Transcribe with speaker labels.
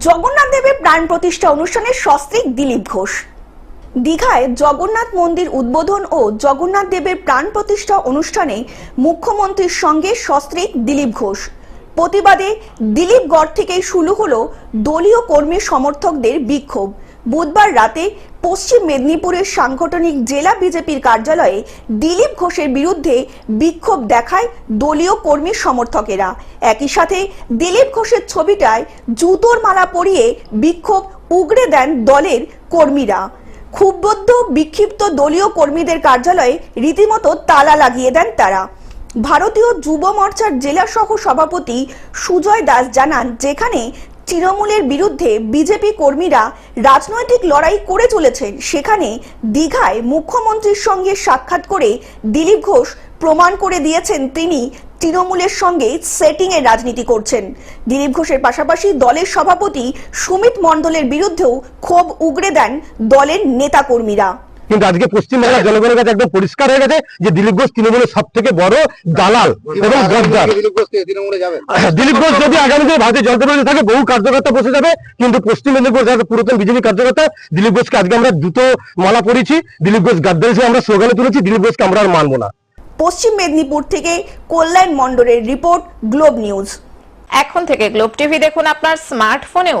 Speaker 1: জগন্নাথ দেবের প্রাণ প্রতিষ্ঠা অনুষ্ঠানে সস্ত্রীক দিলীপ ঘোষ। দীঘায় জগন্নাথ মন্দির উদ্বোধন ও জগন্নাথ দেবের প্রাণ প্রতিষ্ঠা অনুষ্ঠানে মুখ্যমন্ত্রীর সঙ্গে সস্ত্রীক দিলীপ ঘোষ। প্রতিবাদে দিলীপগড় থেকেই শুরু হলো দলীয় কর্মী সমর্থকদের বিক্ষোভ। বুধবার রাতে পশ্চিম মেদিনীপুরের সাংগঠনিক জেলা বিজেপির কার্যালয়ে দিলীপ ঘোষের বিরুদ্ধে বিক্ষোভ দেখায় দলীয় কর্মী সমর্থকেরা। একই সাথে দিলীপ ঘোষের ছবিটায় জুতোর মালা পরিয়ে বিক্ষোভ উগড়ে দেন দলের কর্মীরা। ক্ষুব্ধ, বিক্ষিপ্ত দলীয় কর্মীদের কার্যালয়ে রীতিমতো তালা লাগিয়ে দেন তারা। ভারতীয় যুব মোর্চার জেলা সহ সভাপতি সুজয় দাস জানান, যেখানে তৃণমূলের বিরুদ্ধে বিজেপি কর্মীরা রাজনৈতিক লড়াই করে চলেছেন। সেখানে দীঘায় মুখ্যমন্ত্রীর সঙ্গে সাক্ষাৎ করে দিলীপ ঘোষ প্রমাণ করে দিয়েছেন তিনি তৃণমূলের সঙ্গে সেটিং এর রাজনীতি করছেন। দিলীপ ঘোষের পাশাপাশি দলের সভাপতি সুমিত মণ্ডলের বিরুদ্ধেও ক্ষোভ উগড়ে দেন দলের নেতাকর্মীরা।
Speaker 2: কিন্তু আজকে পশ্চিমবাংলার জনগণের কাছে একদম পরিষ্কার হয়ে গেছে যে দিলীপ ঘোষ তৃণমূলের সব থেকে বড় দালাল এবং গদ্দার
Speaker 3: দিলীপ ঘোষ যাবে?
Speaker 2: দিলীপ ঘোষ যদি আগামী দিনে ভারতীয় জনতা পার্টি থাকে বহু কার্যকর্তা বসে যাবে কিন্তু পশ্চিম মেদিনীপুর যারা পুরাতন বিজেপি কার্যকর্তা দিলীপ ঘোষকে আজকে আমরা দুটো মালা পড়েছি দিলীপ ঘোষ গাদ্দার হিসেবে আমরা স্লোগানে তুলেছি দিলীপ ঘোষকে আমরা আর মানবো না।
Speaker 1: পশ্চিম মেদিনীপুর থেকে কল্যাণ মণ্ডলের রিপোর্ট গ্লোব নিউজ।
Speaker 4: এখন থেকে গ্লোব টিভি দেখুন আপনার স্মার্টফোনেও।